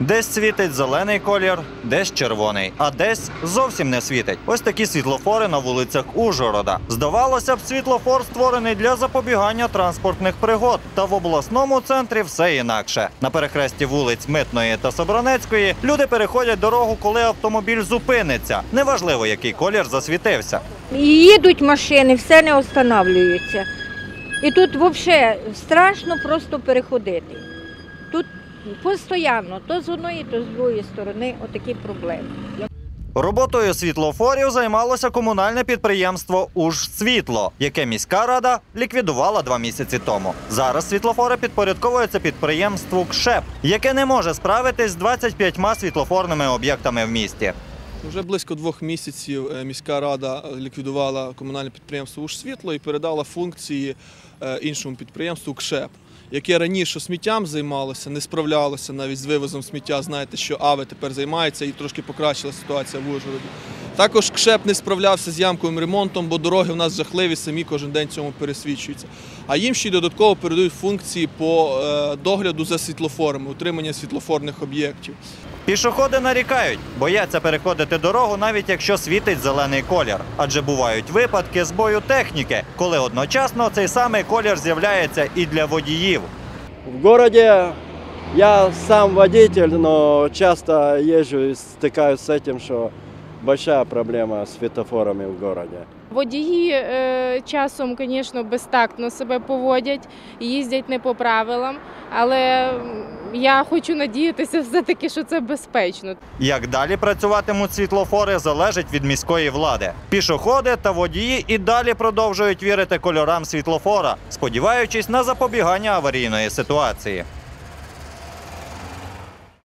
Десь світить зелений колір, десь червоний, а десь зовсім не світить. Ось такі світлофори на вулицях Ужгорода. Здавалося б, світлофор створений для запобігання транспортних пригод. Та в обласному центрі все інакше. На перехресті вулиць Митної та Собранецької люди переходять дорогу, коли автомобіль зупиниться. Неважливо, який колір засвітився. Їдуть машини, все не останавливаються. І тут взагалі страшно просто переходити. Тут постійно, то з одної, то з другої сторони, отакі проблеми. Роботою світлофорів займалося комунальне підприємство «Ужсвітло», яке міська рада ліквідувала два місяці тому. Зараз світлофори підпорядковуються підприємству КШЕП, яке не може справитись з 25 світлофорними об'єктами в місті. Вже близько двох місяців е, міська рада ліквідувала комунальне підприємство «Ужсвітло» і передала функції е, іншому підприємству КШЕП, яке раніше сміттям займалося, не справлялося навіть з вивозом сміття. Знаєте, що АВЕ тепер займається і трошки покращила ситуація в Ужгороді. Також КШЕП не справлявся з ямковим ремонтом, бо дороги в нас жахливі, самі кожен день цьому пересвідчуються. А їм ще й додатково передають функції по е, догляду за світлофорами, утримання світлофорних об'єктів. Пішоходи нарікають, бояться переходити дорогу, навіть якщо світить зелений колір. Адже бувають випадки збою техніки, коли одночасно цей самий колір з'являється і для водіїв. В городе я сам водитель, но часто езжу и стыкаюсь с этим, что большая проблема с светофорами в городе. Водії е, часом, звісно, безтактно себе поводять, їздять не по правилам, але я хочу надіятися все-таки, що це безпечно. Як далі працюватимуть світлофори, залежить від міської влади. Пішоходи та водії і далі продовжують вірити кольорам світлофора, сподіваючись на запобігання аварійної ситуації.